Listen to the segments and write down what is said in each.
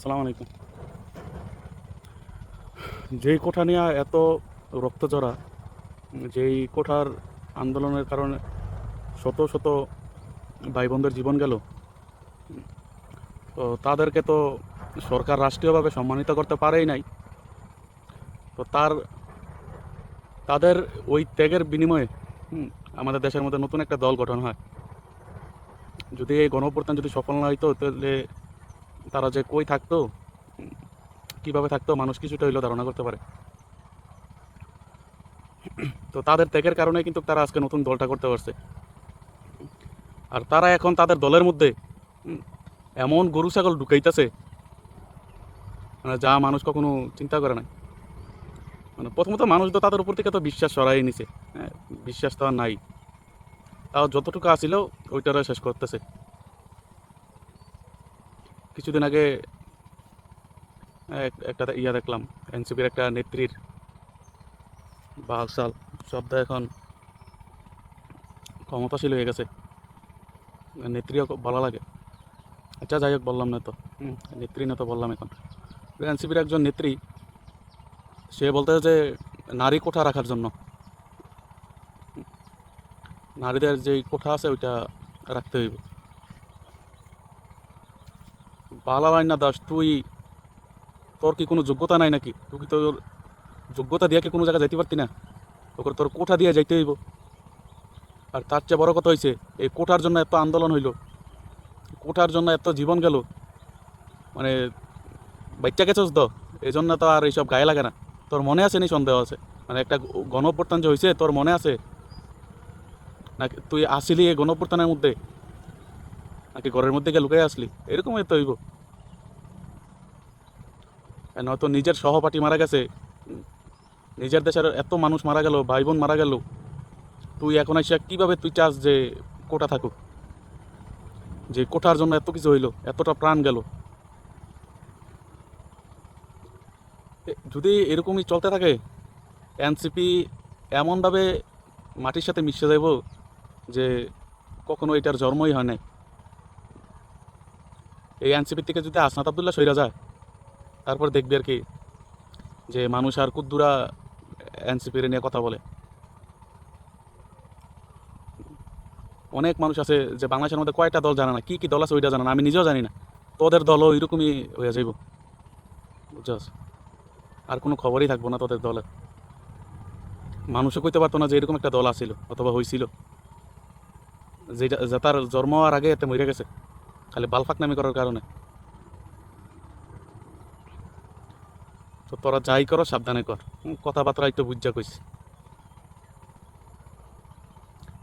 আসসালামু আলাইকুম। যেই কোঠা নিয়ে এত রক্ত জড়া যেই কোঠার আন্দোলনের কারণে শত শত ভাই বোনদের জীবন গেল, তো তাদেরকে তো সরকার রাষ্ট্রীয়ভাবে সম্মানিত করতে পারেই নাই। তো তার, তাদের ওই ত্যাগের বিনিময়ে আমাদের দেশের মধ্যে নতুন একটা দল গঠন হয়। যদি এই গণপ্রত্যান যদি সফল না হইতো, তাহলে তারা যে কই থাকতো কীভাবে থাকতো মানুষ কিছুটা হইলেও ধারণা করতে পারে। তো তাদের ত্যাগের কারণে কিন্তু তারা আজকে নতুন দলটা করতে পারছে। আর তারা এখন তাদের দলের মধ্যে এমন গরু ছাগল ঢুকাইতেছে মানে যা মানুষ কখনো চিন্তা করে না মানে প্রথমত মানুষ তো তাদের উপর থেকে তো বিশ্বাস সরাই নিছে। হ্যাঁ, বিশ্বাস তো আর নাই। তাও যতটুকু আসিল ওইটারে শেষ করতেছে। কিছুদিন আগে একটা ইয়া দেখলাম এনসিপির একটা নেত্রীর বাকশাল শব্দ এখন ক্ষমতাশীল হয়ে গেছে। নেত্রীও খুব ভালো লাগে। আচ্ছা যাই হোক বললাম না তো। নেত্রী না তো বললাম এখন। এনসিপির একজন নেত্রী সে বলতে যে নারী কোঠা রাখার জন্য। নারীদের যেই কোঠা আছে ওইটা রাখতে হইব। বালাবাই না দাস, তুই তোর কি কোনো যোগ্যতা নাই নাকি? তুই কি তোর যোগ্যতা দিয়ে কি কোনো জায়গায় যাইতে পারতি না? তোর তোর কোঠা দিয়ে যাইতে হইব। আর তার চেয়ে বড় কথা হয়েছে এই কোঠার জন্য এত আন্দোলন হইল, কোঠার জন্য এত জীবন গেল মানে বাচ্চা গেছস তো এই জন্য তো আর এইসব গায়ে লাগে না। তোর মনে আছে নি সন্দেহ আছে? মানে একটা গণপ্রত্যান যে হয়েছে তোর মনে আছে? নাকি তুই আসিলি এই গণপ্রত্যানের মধ্যে? নাকি ঘরের মধ্যে গিয়ে লুকাই আসলি? এরকম তো হইব। নয়তো নিজের সহপাঠী মারা গেছে। নিজের দেশের এত মানুষ মারা গেল ভাই বোন মারা গেল। তুই এখন এসে কীভাবে তুই চাস যে কোটা থাকুক? যে কোঠার জন্য এত কিছু হইল, এতটা প্রাণ গেল। যদি এরকমই চলতে থাকে এনসিপি এমনভাবে মাটির সাথে মিশে যাইব যে কখনো এটার জন্মই হয় নাই। এই এনসিপির থেকে যদি আসনাত আবদুল্লাহ সইরা যায়, তারপর দেখবি আর কি যে মানুষ আর কুদ্দুরা এনসিপির নিয়ে কথা বলে। অনেক মানুষ আছে যে বাংলাদেশের মধ্যে কয়টা দল জানে না, কি কি দল আছে ওইটা জানে না, আমি নিজেও জানি না। তোদের দলও এরকমই হয়ে যাইব। বুঝছস? আর কোনো খবরই থাকব না তোদের দলের। মানুষও কইতে পারতো না যে এরকম একটা দল আছিল, অথবা হয়েছিল যেটা যে তার জন্ম হওয়ার আগে এতে মরে গেছে। খালি বালফাক নামি করার কারণে। তো তোরা যাই করো, সাবধানে কর। কথাবার্তা একটু বুঝা কইস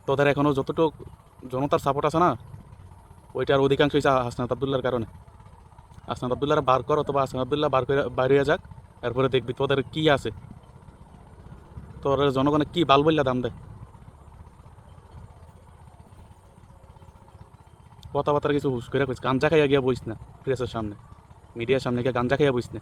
তোদের এখনও যতটুক জনতার সাপোর্ট আছে না, ওইটার অধিকাংশ হয়েছে হাসনাত আবদুল্লার কারণে। হাসনাত আবদুল্লাহ বার কর অথবা হাসনাত আবদুল্লাহ বার করে বাইরে যাক, এরপরে দেখবি তোদের কি আছে। তোর জনগণে কি বাল বললা দাম দেয়? কথাবার্তা কিছু করে কইস গাঞ্জা খাইয়া গিয়া বইস না প্রেসের সামনে মিডিয়ার সামনে গিয়ে গাঞ্জা খাইয়া বইস না।